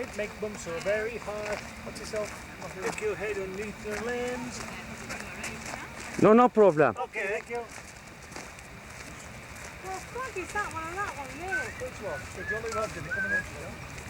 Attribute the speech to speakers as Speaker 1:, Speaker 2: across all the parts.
Speaker 1: it makes them so very hard. Watch yourself. If your head underneath the limbs.
Speaker 2: No, no problem.
Speaker 1: Okay, thank you.
Speaker 3: Well, it's that one and that one there.
Speaker 1: Which one? The jolly one, did it
Speaker 4: come in here?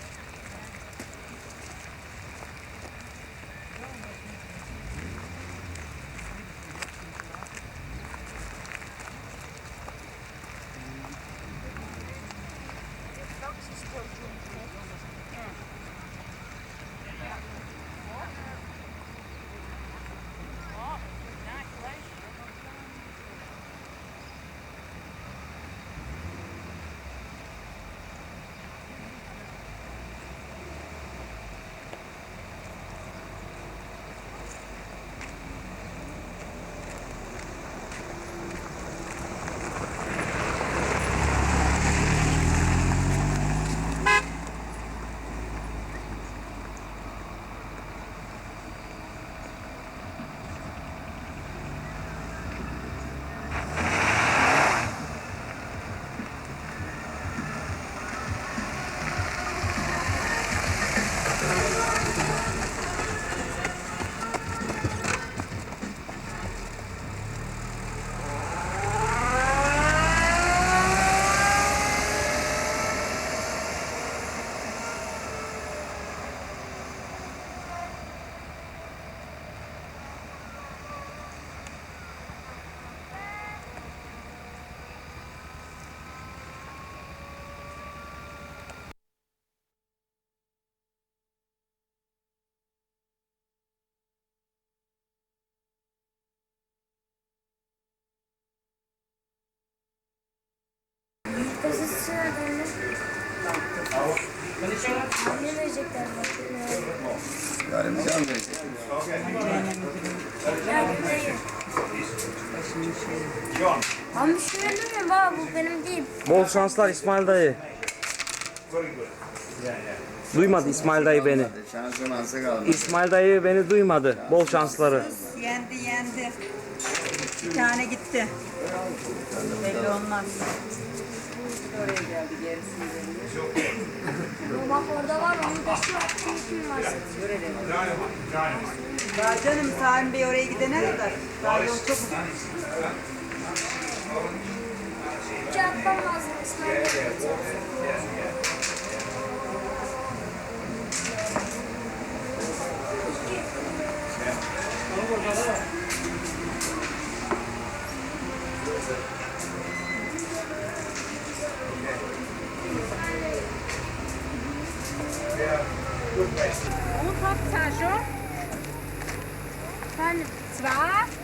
Speaker 4: Ne verecekler.
Speaker 5: Yani bize mi verecek?
Speaker 4: Ama şöyle mi baba bu benim değil.
Speaker 2: Bol şanslar İsmail dayı. Duymadı İsmail dayı beni.
Speaker 5: Şansın ansa kaldı.
Speaker 2: İsmail dayı beni duymadı. Bol şansları.
Speaker 3: Yendi yendi. Bir tane gitti. Belli olmaz. Oraya geldi gerisini veriyor.
Speaker 4: Bak orada var onu da şu kim var satıyor.
Speaker 3: Daha canım Salim Bey oraya gidene kadar. Daha yol çok uzun.
Speaker 4: Kağıttan lazım İsmail'e.
Speaker 3: Und habt ihr schon?
Speaker 4: Ben
Speaker 3: Zwei?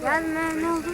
Speaker 4: ben ne, ne oldu?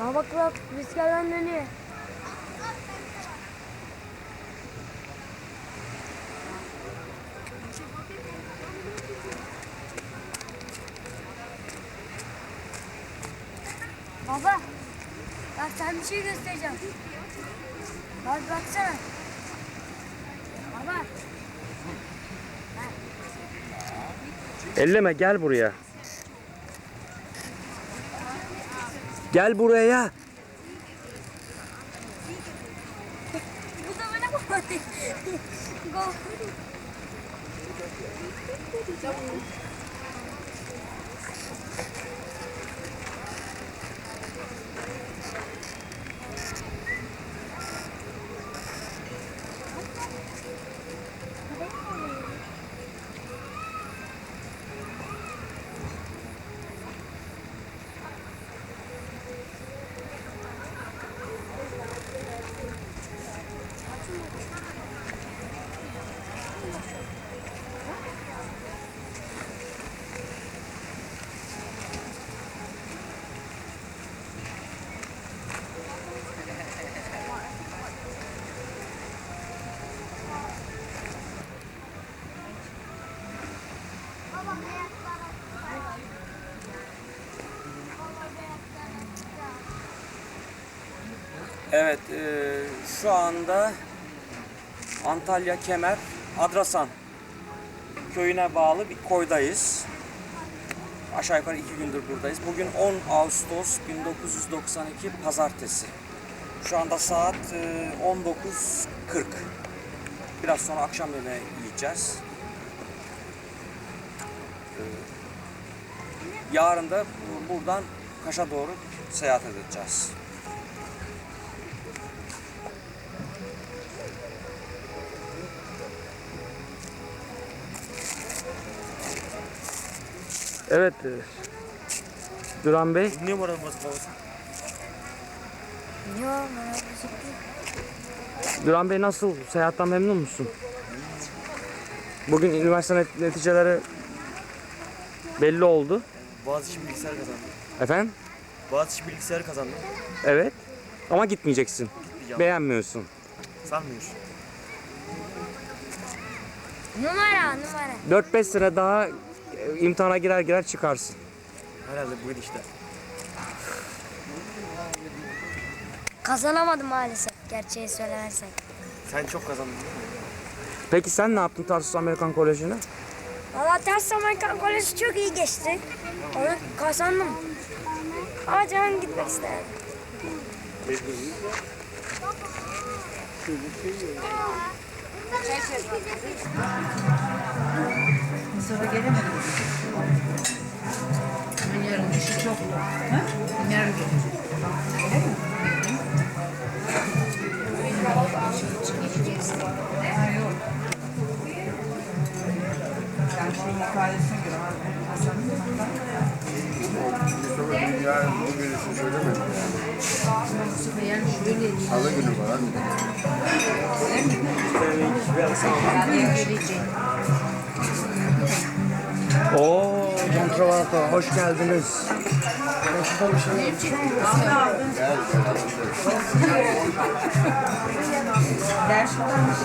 Speaker 4: Bak bak bak rüzgardan dönüyor. Baba, bak sen bir şey göstereceğim. Bak baksana. Baba,
Speaker 2: Elleme gel buraya. Gel buraya. Evet, e, şu anda Antalya Kemer Adrasan köyüne bağlı bir koydayız. Aşağı yukarı iki gündür buradayız. Bugün 10 Ağustos 1992 Pazartesi. Şu anda saat e, 19.40. Biraz sonra akşam yemeği yiyeceğiz. E, Yarın da bu- buradan Kaş'a doğru seyahat edeceğiz. Evet. e, Duran Bey.
Speaker 4: Yok bana bozuk değil.
Speaker 2: Duran Bey nasıl? Seyahattan memnun musun? Bugün üniversite net- neticeleri belli oldu.
Speaker 6: Boğaziçi bilgisayar kazandım.
Speaker 2: Efendim?
Speaker 6: Boğaziçi bilgisayar kazandım.
Speaker 2: Evet. Ama gitmeyeceksin.
Speaker 6: Gitmeyeceğim.
Speaker 2: Beğenmiyorsun.
Speaker 6: Sanmıyor.
Speaker 4: Numara numara.
Speaker 2: 4-5 sene daha imtihana girer girer çıkarsın.
Speaker 6: Herhalde buydu işte.
Speaker 4: Kazanamadım maalesef gerçeği söylemezsek.
Speaker 6: Sen çok kazandın.
Speaker 2: Peki sen ne yaptın Tarsus Amerikan Koleji'ne?
Speaker 4: Valla ters Amerikan Koleji çok iyi geçti. Onu kazandım. Ama canım gitmek istedim.
Speaker 3: Sonra gelemedim. Ben yarın işi çok. Ha? Yarın gelecek.
Speaker 2: Travolta, hoş geldiniz.
Speaker 3: Ders varmış.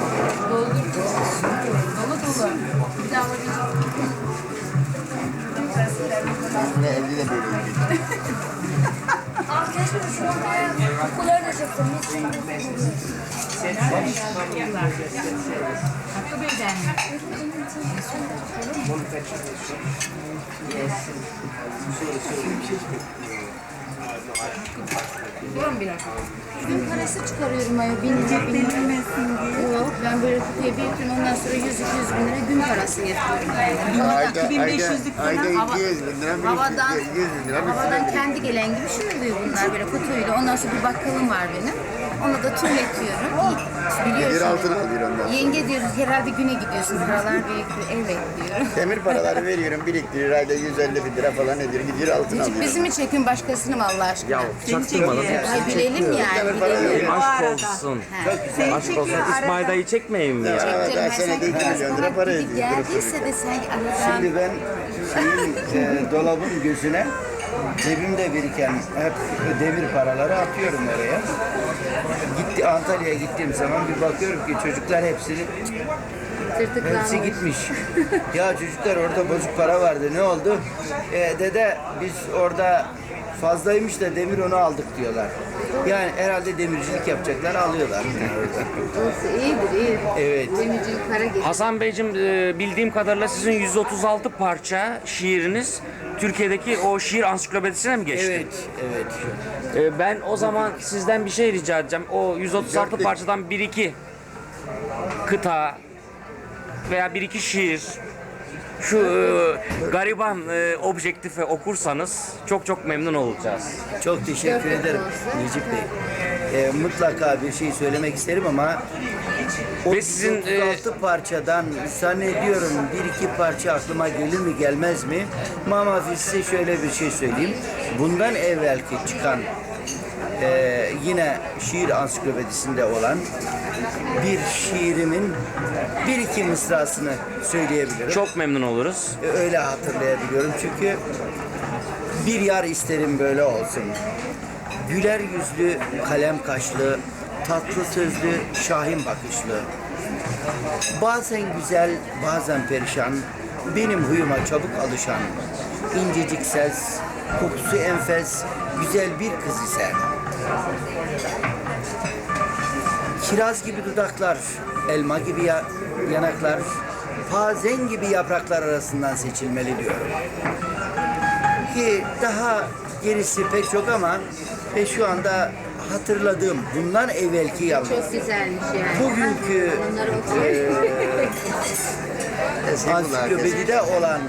Speaker 3: Doldur. Dolu dolu. Bir daha.
Speaker 5: Ve evde de böyle
Speaker 4: okulları da çektim.
Speaker 3: Hakkı Bey'den mi? Durun bir dakika.
Speaker 7: Gün parası çıkarıyorum aya bin lira bin lira. Yok ben böyle kutuya bir gün ondan sonra 100-200 bin lira gün parası yapıyorum.
Speaker 5: Ayda,
Speaker 3: 2500'lük
Speaker 5: ayda, ayda
Speaker 7: Hava-
Speaker 5: 200 bin lira
Speaker 7: Havadan,
Speaker 5: birikti. 100 bin lira
Speaker 7: havadan kendi gelen gibi şunu bunlar böyle kutuyla. Ondan sonra bir bakkalım var benim. Ona da tümletiyorum.
Speaker 5: Bir
Speaker 7: Biliyorsun.
Speaker 5: altın alıyor ondan.
Speaker 7: Yenge diyor herhalde güne gidiyorsun. Paralar büyük. Evet diyorum.
Speaker 5: Demir paraları veriyorum biriktirir ayda 150 bin lira falan ediyor. Gidiyor altın
Speaker 7: Hiç
Speaker 5: alıyor.
Speaker 7: bizi mi çekin başkasını mı Allah aşkına?
Speaker 2: Ya çaktırma lan.
Speaker 7: Ay bilelim yani
Speaker 5: Demir para
Speaker 7: bilelim.
Speaker 5: veriyor.
Speaker 2: Aşk olsun. Aşk olsun. İsmail dayı çekmeyeyim mi ya?
Speaker 7: Ben
Speaker 5: senede
Speaker 7: sanki
Speaker 5: 2 milyon lira para ediyor.
Speaker 7: Geldiyse de sanki aradan
Speaker 5: Şimdi ben şeyin, e, dolabın gözüne cebimde biriken hep demir paraları atıyorum oraya. Gitti Antalya'ya gittiğim zaman bir bakıyorum ki çocuklar hepsini hepsi gitmiş. ya çocuklar orada bozuk para vardı. Ne oldu? E, dede biz orada fazlaymış da demir onu aldık diyorlar. Yani herhalde demircilik yapacaklar alıyorlar.
Speaker 7: Olsun, iyidir iyi.
Speaker 5: Evet.
Speaker 7: Demircilik para gelir.
Speaker 2: Hasan Beyciğim e, bildiğim kadarıyla sizin 136 parça şiiriniz Türkiye'deki o şiir ansiklopedisine mi geçti?
Speaker 5: Evet, evet.
Speaker 2: E, ben o zaman sizden bir şey rica edeceğim. O 136
Speaker 5: Dörtlük.
Speaker 2: parçadan 1-2 kıta veya bir iki şiir şu e, gariban e, objektife okursanız çok çok memnun olacağız.
Speaker 5: Çok teşekkür ederim. Necip Bey. Ee, mutlaka bir şey söylemek isterim ama
Speaker 2: Ve sizin, e,
Speaker 5: 36 parçadan zannediyorum bir iki parça aklıma gelir mi gelmez mi? Mama size şöyle bir şey söyleyeyim. Bundan evvelki çıkan e, yine şiir ansiklopedisinde olan bir şiirimin bir iki mısrasını söyleyebilirim.
Speaker 2: Çok memnun oluruz.
Speaker 5: E, öyle hatırlayabiliyorum çünkü bir yar isterim böyle olsun. Güler yüzlü, kalem kaşlı, tatlı sözlü, şahin bakışlı. Bazen güzel, bazen perişan, benim huyuma çabuk alışan. incecik ses, kokusu enfes, güzel bir kız ise. Kiraz gibi dudaklar, elma gibi ya- yanaklar, pazen gibi yapraklar arasından seçilmeli diyorum. Ki daha gerisi pek çok ama ve şu anda hatırladığım bundan evvelki yalnız
Speaker 7: Çok güzelmiş yani.
Speaker 5: bugünkü ansiklopedide olan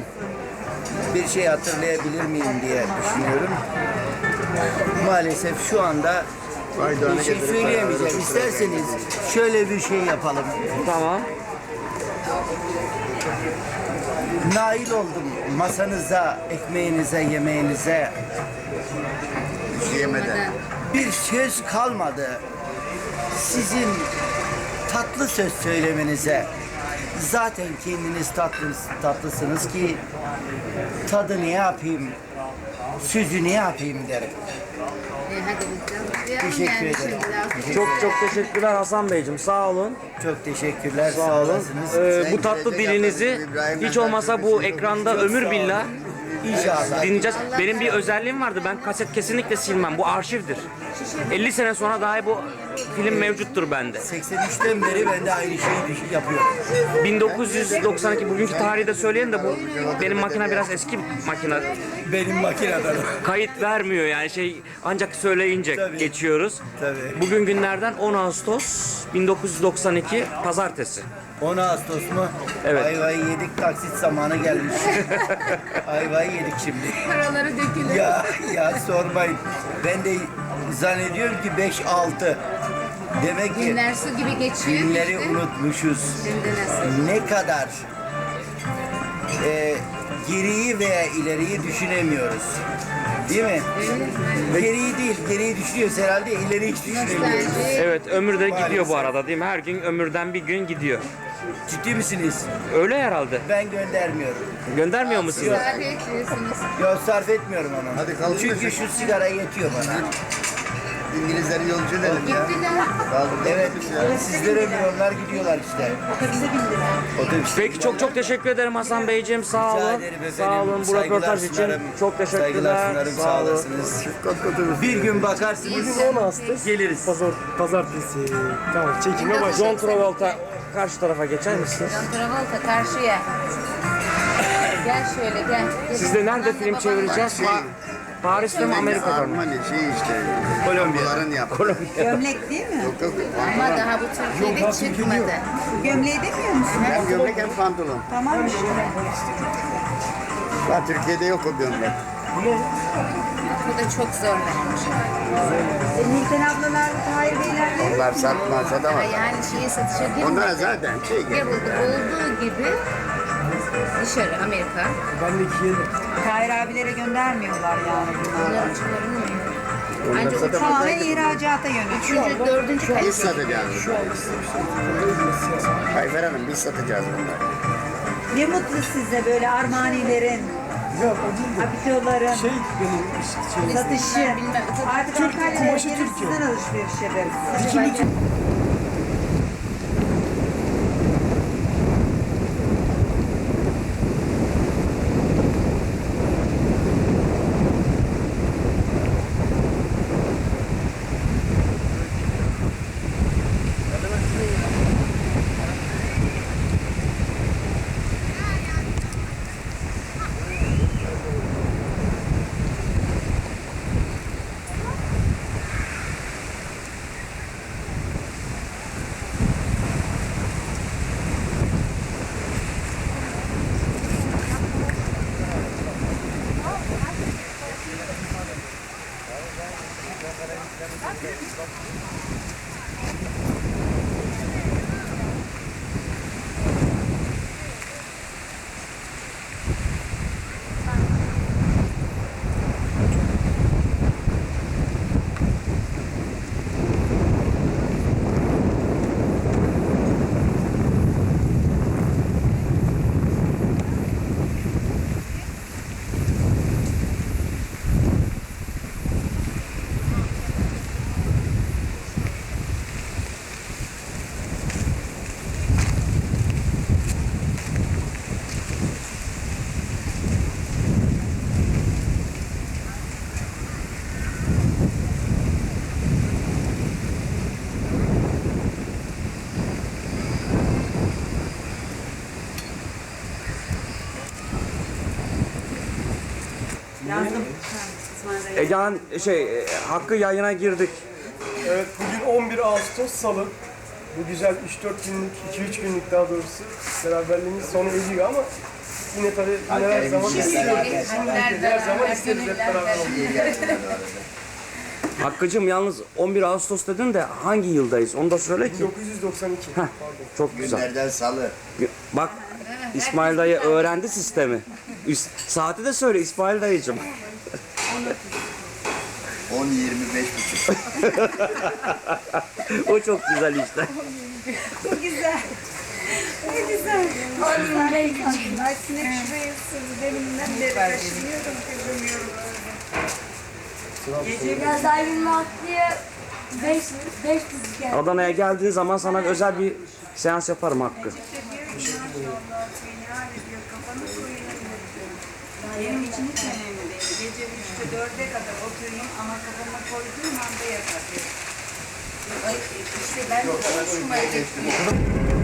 Speaker 5: bir şey hatırlayabilir miyim diye düşünüyorum. Maalesef şu anda bir şey söyleyemeyeceğim. İsterseniz şöyle bir şey yapalım.
Speaker 2: Tamam.
Speaker 5: Nail oldum masanıza, ekmeğinize, yemeğinize.
Speaker 7: Yemeden.
Speaker 5: Bir söz kalmadı. Sizin tatlı söz söylemenize. Zaten kendiniz tatlı, tatlısınız ki tadı ne yapayım, sözü ne yapayım derim.
Speaker 7: E.
Speaker 5: Teşekkür ederim.
Speaker 2: Çok çok teşekkürler Hasan Beyciğim. Sağ olun.
Speaker 5: Çok teşekkürler,
Speaker 2: Sağ olun. Ee, bu tatlı dilinizi hiç olmasa bu ekranda ömür billah
Speaker 5: İnşallah.
Speaker 2: dinleyeceğiz. Benim bir özelliğim vardı. Ben kaset kesinlikle silmem. Bu arşivdir. 50 sene sonra dahi bu film mevcuttur bende.
Speaker 5: 83'ten beri ben de aynı şeyi yapıyorum.
Speaker 2: 1992 bugünkü tarihi de söyleyelim de bu benim makine biraz eski makine.
Speaker 5: Benim makineden.
Speaker 2: Kayıt vermiyor yani şey ancak söyleyince
Speaker 5: Tabii.
Speaker 2: geçiyoruz.
Speaker 5: Tabii.
Speaker 2: Bugün günlerden 10 Ağustos 1992 Pazartesi.
Speaker 5: 10 Ağustos mu?
Speaker 2: Evet.
Speaker 5: Ayvayı yedik, taksit zamanı gelmiş. Ayvayı yedik şimdi.
Speaker 7: Paraları dökülür.
Speaker 5: Ya ya sormayın. Ben de zannediyorum ki 5-6. Demek ki
Speaker 7: Günler su gibi geçiyor.
Speaker 5: günleri
Speaker 7: işte.
Speaker 5: unutmuşuz.
Speaker 7: Şimdi nasıl?
Speaker 5: Ne kadar e, geriyi veya ileriyi düşünemiyoruz. Değil mi? Geriyi değil, geriyi düşünüyoruz herhalde, ileri hiç düşünemiyoruz.
Speaker 7: Nostalji.
Speaker 2: Evet ömür de gidiyor bu arada değil mi? Her gün ömürden bir gün gidiyor.
Speaker 5: Ciddi misiniz?
Speaker 2: Öyle herhalde.
Speaker 5: Ben göndermiyorum.
Speaker 2: Göndermiyor musunuz?
Speaker 5: Yok sarf etmiyorum onu.
Speaker 8: Hadi kalkın
Speaker 5: Çünkü
Speaker 8: da
Speaker 5: şu sigara yetiyor bana.
Speaker 8: İngilizleri yolcu edelim ya.
Speaker 7: Gittiler.
Speaker 5: Evet, sizlere milyonlar gidiyorlar işte. Otobüs.
Speaker 2: Peki çok çok teşekkür ederim Hasan Beyciğim. Sağ olun.
Speaker 5: ederim efendim.
Speaker 2: Sağ olun bu
Speaker 5: Saygılar
Speaker 2: röportaj için.
Speaker 5: sunarım.
Speaker 2: Çok
Speaker 5: Saygılar
Speaker 2: teşekkürler.
Speaker 5: sunarım,
Speaker 2: Sağ
Speaker 5: sağ
Speaker 2: olun.
Speaker 5: olasınız. Bir gün bakarsınız.
Speaker 1: 10 Ağustos.
Speaker 5: Geliriz.
Speaker 1: Pazar, pazartesi. Tamam çekime başla.
Speaker 2: John Travolta karşı tarafa geçer misiniz?
Speaker 7: John Travolta karşıya. Gel şöyle gel. Gel.
Speaker 2: Siz de nerede
Speaker 7: Anne,
Speaker 2: film
Speaker 7: babam
Speaker 2: çevireceğiz?
Speaker 7: var.
Speaker 2: Pa- Paris'te mi Amerika'da mı?
Speaker 8: Armani şey işte. Kolombiyaların yaptığı.
Speaker 3: Gömlek değil mi?
Speaker 8: Yok yok.
Speaker 7: Ama daha bu Türkiye'de çıkmadı.
Speaker 3: Gömleği demiyor musun?
Speaker 8: Hem gömlek hem pantolon.
Speaker 3: Tamam işte.
Speaker 8: Ha, Türkiye'de yok o gömlek.
Speaker 7: Bu da çok zorlanmış.
Speaker 3: E, Nilten ablalar, Tahir beyler.
Speaker 8: Onlar satmaz satamaz.
Speaker 7: Yani şeyi satışa girmedi.
Speaker 8: Onlara zaten şey
Speaker 7: Ya
Speaker 8: geliyor.
Speaker 7: buldu olduğu gibi dışarı Amerika.
Speaker 1: Ben de iki yedim.
Speaker 3: Tahir abilere göndermiyorlar yani bunlar.
Speaker 8: Onlar satamaz.
Speaker 3: Tamamen ihracata yönelik.
Speaker 7: üçüncü, dördüncü
Speaker 8: Biz
Speaker 7: kalite.
Speaker 8: satacağız. Ayfer Hanım biz satacağız bunları.
Speaker 3: Ne mutlu size böyle Armanilerin,
Speaker 1: Yok o değil de.
Speaker 3: Abitoların
Speaker 1: Şey benim şey.
Speaker 3: satışı.
Speaker 7: Bilmem.
Speaker 3: Artık
Speaker 1: Türk,
Speaker 3: Antalya'ya
Speaker 1: kumaşı
Speaker 3: gelir
Speaker 1: Türkiye.
Speaker 3: sizden alışveriş ederiz.
Speaker 1: Ben de bir şey yapamadım.
Speaker 2: Egehan şey e, Hakkı yayına girdik.
Speaker 9: Evet bugün 11 Ağustos Salı. Bu güzel 3-4 günlük, 2-3 günlük daha doğrusu beraberliğimiz sona eriyor ama yine tabii yine her zaman istiyoruz. Her zaman isteriz hep beraber olmayı.
Speaker 2: Hakkı'cım yalnız 11 Ağustos dedin de hangi yıldayız? Onu da söyle ki.
Speaker 9: 1992. Pardon.
Speaker 2: Çok güzel.
Speaker 8: Günlerden salı.
Speaker 2: Bak İsmail dayı öğrendi sistemi. Üst, saati de söyle İsmail dayıcım.
Speaker 8: 10 25 buçuk.
Speaker 2: o çok güzel işte.
Speaker 3: Ne güzel. Ne güzel. Ay sinek şuraya sığdı. Deminden beri kaşınıyorum, kızımıyorum. Gece
Speaker 4: Biraz daha 26'ya 5 5 dizi geldi.
Speaker 2: Adana'ya geldiğin zaman sana özel bir seans yaparım Hakkı.
Speaker 3: Benim için hiç önemli değil. Gece 3'te 4'e kadar oturayım ama kafama koyduğum anda yatar.
Speaker 7: İşte ben konuşmayı bekliyorum.